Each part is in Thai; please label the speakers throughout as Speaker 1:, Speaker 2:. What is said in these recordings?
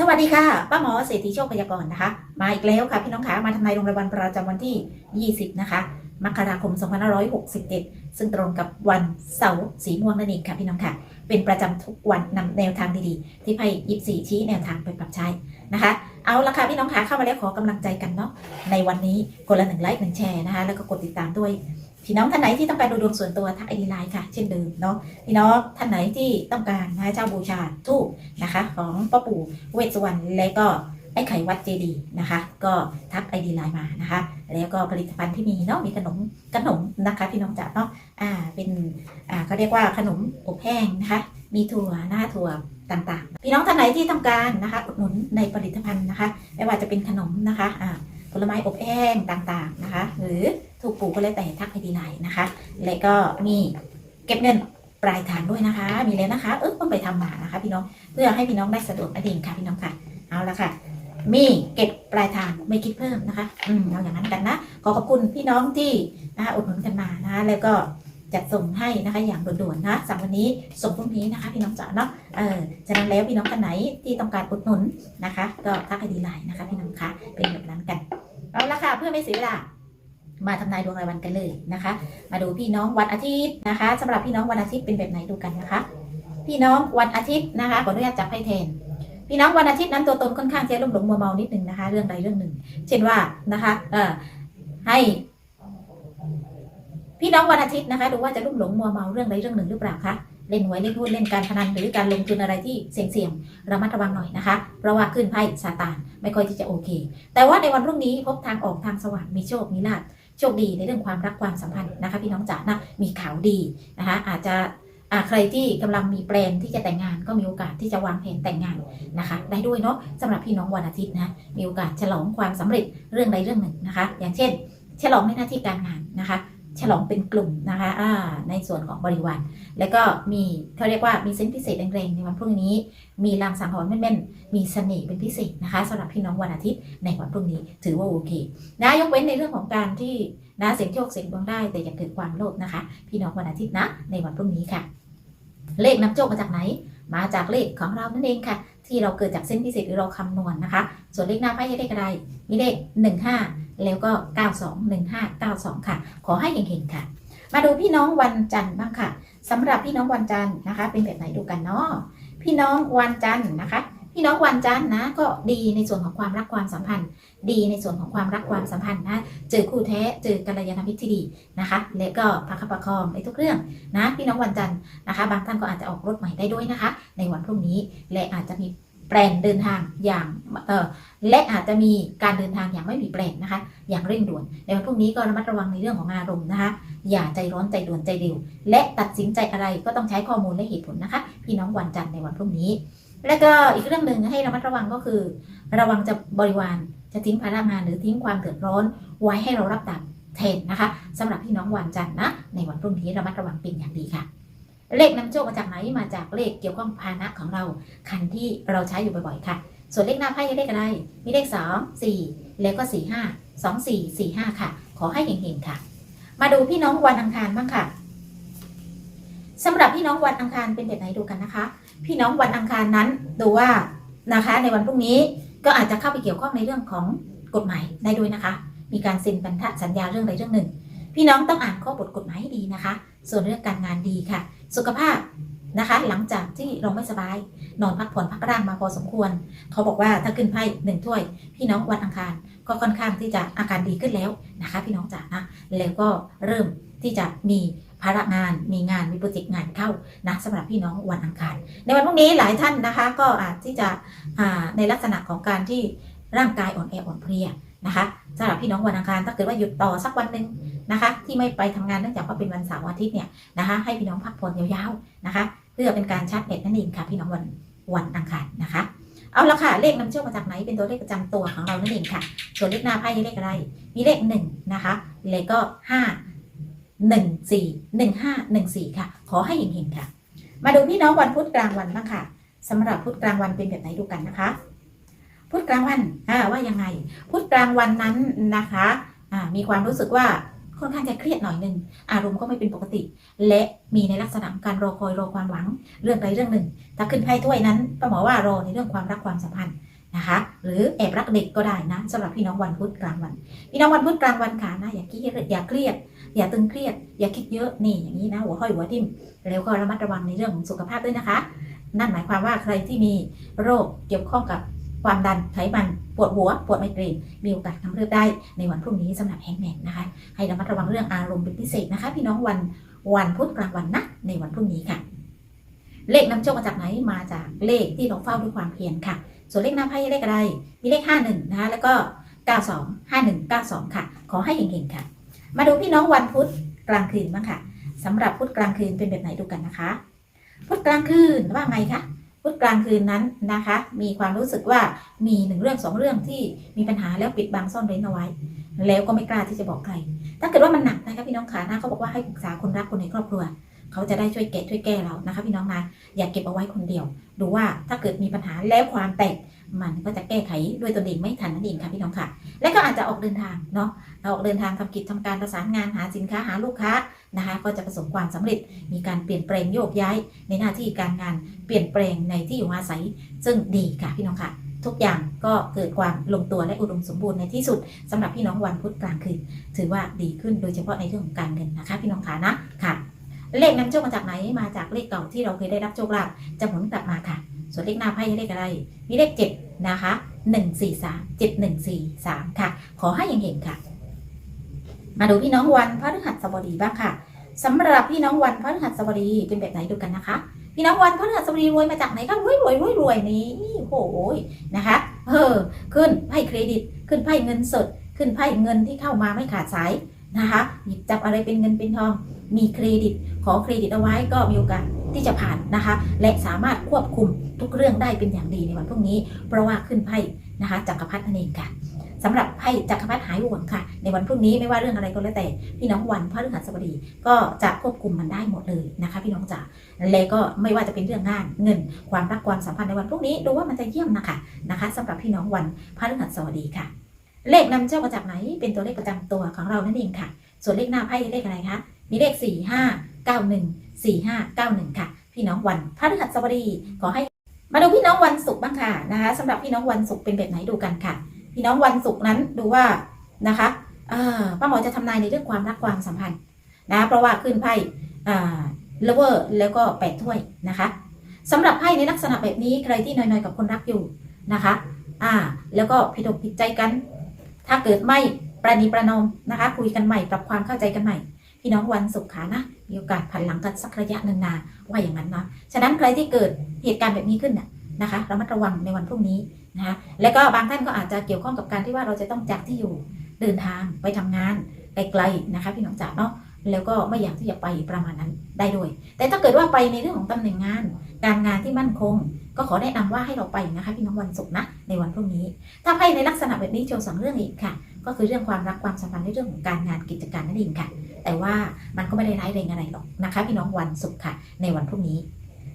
Speaker 1: สวัสดีค่ะป้าหมอเศรษฐีโชคพยากรณ์นะคะ มาอีกแล้วค่ะพี่น้องขามาทำนายดวงรายวันประจำวันที่ 20 นะคะมกราคม 2567ซึ่งตรงกับวันเสาร์สีม่วงนั่นเองค่ะพี่น้องค่ะ เป็นประจำทุกวันนำแนวทางดีๆ ที่ไพ่ยิบสีชี้แนวทางไปปรับใช้นะคะ เอาละค่ะพี่น้องขาเข้ามาแล้วขอกำลังใจกันเนาะในวันนี้คนละหนึ่งไลค์หนึ่งแชร์นะคะ แล้วก็กดติดตามด้วย พี่น้องท่านไหนที่ต้องการดูดวงส่วนตัวทักไอดีไลน์ค่ะ เช่นเดิมเนาะพี่น้องท่านไหนที่ต้องการนะเจ้าบูชาทูบนะคะ ของป้าปู่เวสสุวรรณและก็ไอ้ไข่วัดเจดีย์นะคะ ก็ทักไอดีไลน์มานะคะ แล้วก็ผลิตภัณฑ์ที่มีเนาะมีขนมขนมนะคะพี่น้องจ๋าเนาะอ่าเป็นอ่าเขาเรียกว่าขนมอบแห้งนะคะ มีถั่วหน้าถั่วต่างๆ พี่น้องท่านไหนที่ต้องการนะคะอุดหนุนในผลิตภัณฑ์นะคะ ไม่ว่าจะเป็นขนมนะคะอ่า ผลไม้อบแห้งต่างๆนะคะ หรือถูกปลูกก็แล้วแต่ทักไอดีไลน์นะคะ และก็มีเก็บเงินปลายทางด้วยนะคะ มีแล้วนะคะ เออต้องไปทำมานะคะ พี่น้องเพื่อให้พี่น้องได้สะดวกนั่นเองค่ะพี่น้องค่ะเอาละค่ะ มีเก็บปลายทางไม่คิดเพิ่มนะคะอืมเอาอย่างนั้นกันนะขอขอบคุณพี่น้องที่นะคะอุดหนุนกันมานะคะแล้วก็จัดส่งให้นะคะอย่างด่วนๆนะสั่งวันนี้ส่งพรุ่งนี้นะคะ พี่น้องจ๋าเนาะเออฉะนั้นแล้วพี่น้องท่านไหนที่ต้องการอุดหนุนนะคะ ก็ทักไอดีไลน์นะคะ พี่น้องคะเป็นแบบนั้นกัน เอาละค่ะเพื่อไม่เสียเวลามาทำนายดวงรายวันกันเลยนะคะ มาดูพี่น้องวันอาทิตย์นะคะสำหรับพี่น้องวันอาทิตย์เป็นแบบไหนดูกันนะคะ พี่น้องวันอาทิตย์นะคะขออนุญาตจับให้แทน พี่น้องวันอาทิตย์นั้นตัวตนค่อนข้างจะลุ่มหลงมัวเมานิดนึงนะคะ เรื่องใดเรื่องหนึ่ง เช่นว่านะคะเอ่อให้พี่น้องวันอาทิตย์นะคะ ดูว่าจะลุ่มหลงมัวเมาเรื่องใดเรื่องหนึ่งหรือเปล่าคะ เล่นหวยเล่นหุ้นเล่นการพนันหรือการลงทุนอะไรที่เสี่ยงๆระมัดระวังหน่อยนะคะ เพราะว่าขึ้นไพ่ซาตานไม่ค่อยที่จะโอเค แต่ว่าในวันพรุ่งนี้พบทางออกทางสว่างมีโชคมีลาภโชคดีในเรื่องความรักความสัมพันธ์นะคะ พี่น้องจ๋านะมีข่าวดีนะคะ อาจจะอ่าใครที่กำลังมีแปลนที่จะแต่งงานก็มีโอกาสที่จะวางแผนแต่งงานนะคะ ได้ด้วยเนาะสำหรับพี่น้องวันอาทิตย์นะมีโอกาสฉลองความสำเร็จเรื่องใดเรื่องหนึ่งนะคะ อย่างเช่น ฉลองในหน้าที่การงานนะคะ ฉลองเป็นกลุ่มนะคะอ่าในส่วนของบริวารแล้วก็มีเขาเรียกว่ามีเซนพิเศษแรงๆในวันพรุ่งนี้ มีลางสังหรณ์แม่นๆมีเสน่ห์เป็นพิเศษนะคะสำหรับพี่น้องวันอาทิตย์ในวันพรุ่งนี้ถือว่าโอเคนะยกเว้นในเรื่องของการที่นะเสียงโชคเสียงดวงได้แต่อย่าเกิดความโลภนะคะ พี่น้องวันอาทิตย์นะในวันพรุ่งนี้ค่ะ เลขนำโชคมาจากไหน มาจากเลขของเรานั่นเองค่ะที่เราเกิดจากเส้นพิเศษหรือเราคำนวณนะคะ ส่วนเลขหน้าไพ่ให้เลขอะไร มีเลข 15 แล้วก็ 92 15 92 ค่ะ ขอให้เห็นๆค่ะ มาดูพี่น้องวันจันทร์บ้างค่ะสำหรับพี่น้องวันจันทร์นะคะ เป็นแบบไหนดูกันเนาะพี่น้องวันจันทร์นะคะ พี่น้องวันจันทร์นะก็ดีในส่วนของความรักความสัมพันธ์ ดีในส่วนของความรักความสัมพันธ์นะเจอคู่แท้เจอกัลยาณมิตรที่ดีนะคะ และก็ประคับประคองในทุกเรื่องนะ พี่น้องวันจันทร์นะคะ บางท่านก็อาจจะออกรถใหม่ได้ด้วยนะคะ ในวันพรุ่งนี้และอาจจะมี แปลนเดินทางอย่างและอาจจะมีการเดินทางอย่างไม่มีแปลนนะคะ อย่างเร่งด่วนในวันพรุ่งนี้ก็ระมัดระวังในเรื่องของอารมณ์นะคะ อย่าใจร้อนใจด่วนใจเร็ว และตัดสินใจอะไรก็ต้องใช้ข้อมูลและเหตุผลนะคะ พี่น้องวันจันทร์ในวันพรุ่งนี้ แล้วก็อีกเรื่องหนึ่งให้ระมัดระวังก็คือ ระวังจะบริวารจะทิ้งภาระงานหรือทิ้งความเดือดร้อน ไว้ให้เรารับดับแทนนะคะสำหรับพี่น้องวันจันทร์นะในวันพรุ่งนี้ระมัดระวังเป็นอย่างดีค่ะ เลขนำโชคมาจากไหนมาจากเลขเกี่ยวข้องพานะของเรา คันที่เราใช้อยู่บ่อยๆค่ะ ส่วนเลขหน้าไพ่เลขอะไร มีเลขสองสี่แล้วก็สี่ห้าสองสี่สี่ห้าค่ะ ขอให้เห็นๆค่ะ มาดูพี่น้องวันอังคารบ้างค่ะสำหรับพี่น้องวันอังคารเป็นแบบไหนดูกันนะคะ พี่น้องวันอังคารนั้นดูว่านะคะ ในวันพรุ่งนี้ก็อาจจะเข้าไปเกี่ยวข้องในเรื่องของกฎหมายได้ด้วยนะคะ มีการเซ็นพันธสัญญาเรื่องใดเรื่องหนึ่ง พี่น้องต้องอ่านข้อบทกฎหมายให้ดีนะคะ ส่วนเรื่องการงานดีค่ะ สุขภาพนะคะ หลังจากที่เราไม่สบาย นอนพักผ่อนพักร่างมาพอสมควร เขาบอกว่าถ้าขึ้นไพ่หนึ่งถ้วย พี่น้องวันอังคารก็ค่อนข้างที่จะอาการดีขึ้นแล้วนะคะ พี่น้องจ๋านะแล้วก็เริ่มที่จะมีภาระงานมีงานมีโปรเจกต์งานเข้านะสำหรับพี่น้องวันอังคาร ในวันพรุ่งนี้หลายท่านนะคะ ก็อาจที่จะในลักษณะของการที่ร่างกายอ่อนแออ่อนเพลีย นะคะสำหรับพี่น้องวันอังคารถ้าเกิดว่าหยุดต่อสักวันหนึ่งนะคะ ที่ไม่ไปทำงานเนื่องจากว่าเป็นวันเสาร์อาทิตย์เนี่ยนะคะให้พี่น้องพักผ่อนยาวๆนะคะ เพื่อเป็นการชาร์จแบตนั่นเองค่ะ พี่น้องวันวันอังคารนะคะเอาละค่ะเลขนำโชคมาจากไหนเป็นตัวเลขประจำตัวของเรานั่นเองค่ะ ส่วนเลขหน้าไพ่เลขอะไร มีเลขหนึ่งนะคะแล้วก็ห้าหนึ่งสี่หนึ่งห้าหนึ่งสี่ค่ะ ขอให้เห็นๆค่ะ มาดูพี่น้องวันพุธกลางวันบ้างค่ะสำหรับพุธกลางวันเป็นแบบไหนดูกันนะคะ พุธกลางวันอ่าว่ายังไง พุธกลางวันนั้นนะคะอ่ามีความรู้สึกว่าค่อนข้างจะเครียดหน่อยหนึ่งอารมณ์ก็ไม่เป็นปกติ และมีในลักษณะการรอคอยรอความหวังเรื่องใดเรื่องหนึ่ง ถ้าขึ้นไพ่ถ้วยนั้นป้าหมอว่ารอในเรื่องความรักความสัมพันธ์นะคะ หรือแอบรักเด็กก็ได้นะสำหรับพี่น้องวันพุธกลางวัน พี่น้องวันพุธกลางวันค่ะนะอย่าเครียดอย่าเครียด อย่าตึงเครียด อย่าคิดเยอะนี่อย่างนี้นะหัวห้อยหัวทิ่มแล้วก็ระมัดระวังในเรื่องของสุขภาพด้วยนะคะ นั่นหมายความว่าใครที่มีโรคเกี่ยวข้องกับ ความดันไขมันปวดหัว ปวดไมเกรนมีโอกาสกำเริบได้ในวันพรุ่งนี้สำหรับแฮงแมนนะคะ ให้ระมัดระวังเรื่องอารมณ์เป็นพิเศษนะคะ พี่น้องวันวันพุธกลางวันนะในวันพรุ่งนี้ค่ะ เลขนำโชคมาจากไหนมาจากเลขที่เราเฝ้าด้วยความเพียรค่ะ ส่วนเลขหน้าไพ่เลขอะไรมีเลข 51 นะคะแล้วก็ 92 51 92 ค่ะ ขอให้เห็งๆค่ะ มาดูพี่น้องวันพุธกลางคืนบ้างค่ะสำหรับพุธกลางคืนเป็นแบบไหนดูกันนะคะพุธกลางคืนว่าไงคะ พุธกลางคืนนั้นนะคะ มีความรู้สึกว่ามีหนึ่งเรื่องสองเรื่องที่มีปัญหาแล้วปิดบังซ่อนเร้นเอาไว้ แล้วก็ไม่กล้าที่จะบอกใคร ถ้าเกิดว่ามันหนักนะคะพี่น้องขานะเขาบอกว่าให้ปรึกษาคนรักคนในครอบครัว เขาจะได้ช่วยแกะช่วยแก้เรานะคะ พี่น้องนะอย่าเก็บเอาไว้คนเดียว ดูว่าถ้าเกิดมีปัญหาแล้วความแตก มันก็จะแก้ไขด้วยตนเองไม่ทันนั่นเองค่ะพี่น้องค่ะ และก็อาจจะออกเดินทางเนาะออกเดินทางทำกิจทำการประสานงานหาสินค้าหาลูกค้านะคะ ก็จะประสบความสำเร็จมีการเปลี่ยนแปลงโยกย้าย ในหน้าที่การงานเปลี่ยนแปลงในที่อยู่อาศัย ซึ่งดีค่ะพี่น้องค่ะทุกอย่างก็เกิดความลงตัวและอุดมสมบูรณ์ในที่สุดสำหรับพี่น้องวันพุธกลางคืนถือว่าดีขึ้นโดยเฉพาะในเรื่องของการเงินนะคะ พี่น้องขานะค่ะ เลขนำโชคมาจากไหนมาจากเลขเก่าที่เราเคยได้รับโชคลาภจะหมุนกลับมาค่ะ ส่วนเลขหน้าไพ่เลขอะไร มีเลขเจ็ดนะคะหนึ่งสี่สามเจ็ดหนึ่งสี่สามค่ะ ขอให้ยังเห็นค่ะ มาดูพี่น้องวันพฤหัสบดีบ้างค่ะสำหรับพี่น้องวันพฤหัสบดีเป็นแบบไหนดูกันนะคะ พี่น้องวันพฤหัสบดีรวยมาจากไหนคะรวยรวยรวยรวยนี่โอ้โหนะคะเออขึ้นไพ่เครดิต ขึ้นไพ่เงินสด ขึ้นไพ่เงินที่เข้ามาไม่ขาดสายนะคะหยิบจับอะไรเป็นเงินเป็นทอง มีเครดิต ขอเครดิตเอาไว้ก็มีโอกาส ที่จะผ่านนะคะ และสามารถควบคุมทุกเรื่องได้เป็นอย่างดีในวันพรุ่งนี้ เพราะว่าขึ้นไพ่นะคะจักรพรรดินั่นเองค่ะสำหรับไพ่จักรพรรดิหายห่วงค่ะ ในวันพรุ่งนี้ไม่ว่าเรื่องอะไรก็แล้วแต่พี่น้องวันพระฤหัสบดีก็จะควบคุมมันได้หมดเลยนะคะ พี่น้องจ๋าและก็ไม่ว่าจะเป็นเรื่องงานเงิน ความรักความสัมพันธ์ในวันพรุ่งนี้ดูว่ามันจะเยี่ยมนะคะนะคะสำหรับพี่น้องวันพระฤหัสบดีค่ะ เลขนำโชคมาจากไหน เป็นตัวเลขประจำตัวของเรานั่นเองค่ะ ส่วนเลขหน้าไพ่เลขอะไรคะมีเลข4 5 9 1 4 5 9 1 ค่ะ พี่น้องวันพฤหัสบดีขอให้ มาดูพี่น้องวันศุกร์บ้างค่ะนะคะสำหรับพี่น้องวันศุกร์เป็นแบบไหนดูกันค่ะ พี่น้องวันศุกร์นั้นดูว่านะคะเออป้าหมอจะทำนายในเรื่องความรักความสัมพันธ์นะเพราะว่าขึ้นไพ่อ่าเลเวอร์แล้วก็แปดถ้วยนะคะสำหรับไพ่ในลักษณะแบบนี้ใครที่นอยๆกับคนรักอยู่นะคะ อ่า แล้วก็ผิดอกผิดใจกัน ถ้าเกิดไม่ประนีประนอมนะคะ คุยกันใหม่ปรับความเข้าใจกันใหม่ พี่น้องวันศุกร์ขานะ มีโอกาสผันหลังกันสักระยะหนึ่งนาว่าอย่างนั้นเนาะฉะนั้นใครที่เกิดเหตุการณ์แบบนี้ขึ้นน่ะนะคะระมัดระวังในวันพรุ่งนี้นะคะและก็บางท่านก็อาจจะเกี่ยวข้องกับการที่ว่าเราจะต้องจากที่อยู่เดินทางไปทำงานไกลๆนะคะพี่น้องจ๋าเนาะแล้วก็ไม่อยากที่จะไปประมาณนั้นได้ด้วย แต่ถ้าเกิดว่าไปในเรื่องของตำแหน่งงาน การงานที่มั่นคง ก็ขอแนะนำว่าให้เราไปนะคะพี่น้องวันศุกร์นะในวันพรุ่งนี้ ถ้าไพ่ในลักษณะแบบนี้โชว์สองเรื่องอีกค่ะ ก็คือเรื่องความรักความสัมพันธ์ในเรื่องของการงานกิจการนั่นเองค่ะ แต่ว่ามันก็ไม่ได้ร้ายแรงอะไรหรอกนะคะ พี่น้องวันศุกร์ค่ะ ในวันพรุ่งนี้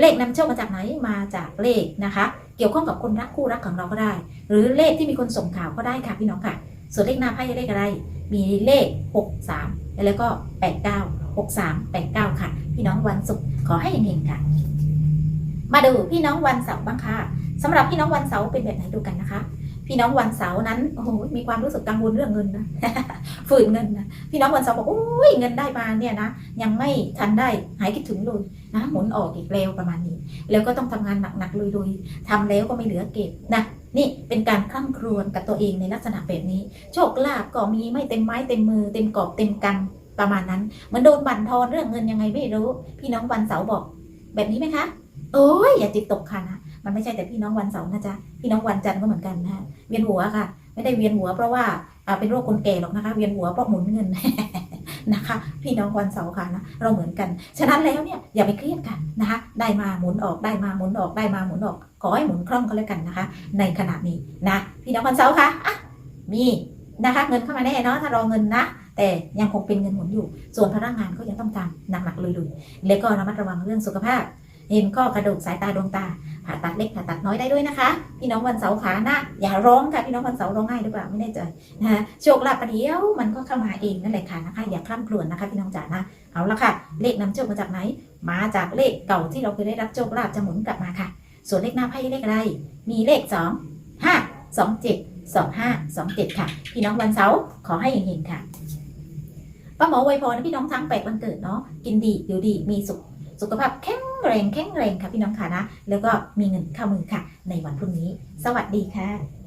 Speaker 1: เลขนำโชคมาจากไหนมาจากเลขนะคะ เกี่ยวข้องกับคนรักคู่รักของเราก็ได้ หรือเลขที่มีคนส่งข่าวก็ได้ค่ะพี่น้องค่ะ ส่วนเลขหน้าไพ่เลขอะไร มีเลข 6 3 แล้วก็ 8 9 6 3 8 9 ค่ะ พี่น้องวันศุกร์ขอให้เฮงๆค่ะ มาดูพี่น้องวันเสาร์บ้างค่ะสำหรับพี่น้องวันเสาร์เป็นแบบไหนดูกันนะคะ พี่น้องวันเสาร์นั้นโอ้โหมีความรู้สึกกังวลเรื่องเงินนะฝืนเงินนะพี่น้องวันเสาร์บอกโอ้ยเงินได้มาเนี่ยนะยังไม่ทันได้หายคิดถึงเลยนะหมุนออกอีกแล้วประมาณนี้ แล้วก็ต้องทำงานหนักๆลุยๆทำแล้วก็ไม่เหลือเก็บนะนี่เป็นการคลั่งครวญกับตัวเองในลักษณะแบบนี้ โชคลาภก็มีไม่เต็มไม้เต็มมือเต็มกอบเต็มกันประมาณนั้นเหมือนโดนบั่นทอนเรื่องเงินยังไงไม่รู้ พี่น้องวันเสาร์บอก แบบนี้ไหมคะโอ้ยอย่าจิตตกค่ะนะ มันไม่ใช่แต่พี่น้องวันเสาร์นะจ๊ะพี่น้องวันจันทร์ก็เหมือนกันนะเวียนหัวค่ะ ไม่ได้เวียนหัวเพราะว่าเป็นโรคคนแก่หรอกนะคะ เวียนหัวเพราะหมุนเงินนะคะ พี่น้องวันเสาร์ค่ะนะเราเหมือนกัน ฉะนั้นแล้วเนี่ยอย่าไปเครียดกันนะคะ ได้มาหมุนออกได้มาหมุนออกได้มาหมุนออกขอให้หมุนคล่องก็แล้วกันนะคะ ในขณะนี้นะพี่น้องวันเสาร์ค่ะอะมีนะคะเงินเข้ามาแน่เนาะถ้ารอเงินนะแต่ยังคงเป็นเงินหมุนอยู่ ส่วนพนักงานก็ยังต้องการหนักๆเลยๆแล้วก็ระมัดระวังเรื่องสุขภาพ เห็นข้อกระดูกสายตาดวงตา ผ่าตัดเล็กผ่าตัดน้อยได้ด้วยนะคะ พี่น้องวันเสาร์ขาหน้าอย่าร้องค่ะพี่น้องวันเสาร์ร้องไห้หรือเปล่าไม่แน่ใจนะคะโชคลาภประเดี๋ยวมันก็เข้ามาเองนั่นแหละค่ะนะคะ อย่าคล่ำครวญนะคะ พี่น้องจ๋านะเอาละค่ะ เลขนำโชคมาจากไหน มาจากเลขเก่าที่เราเคยได้รับโชคลาภจะหมุนกลับมาค่ะ ส่วนเลขหน้าไพ่เลขอะไร มีเลข 2 5 2 7 2 5 2 7 ค่ะ พี่น้องวันเสาร์ขอให้เฮงๆค่ะป้าหมอไวยพรให้พี่น้องทั้งแปดวันเกิดเนาะกินดีอยู่ดีมีสุข สุขภาพแข็งแรงแข็งแรงค่ะพี่น้องค่ะนะ แล้วก็มีเงินเข้ามือค่ะ ในวันพรุ่งนี้ สวัสดีค่ะ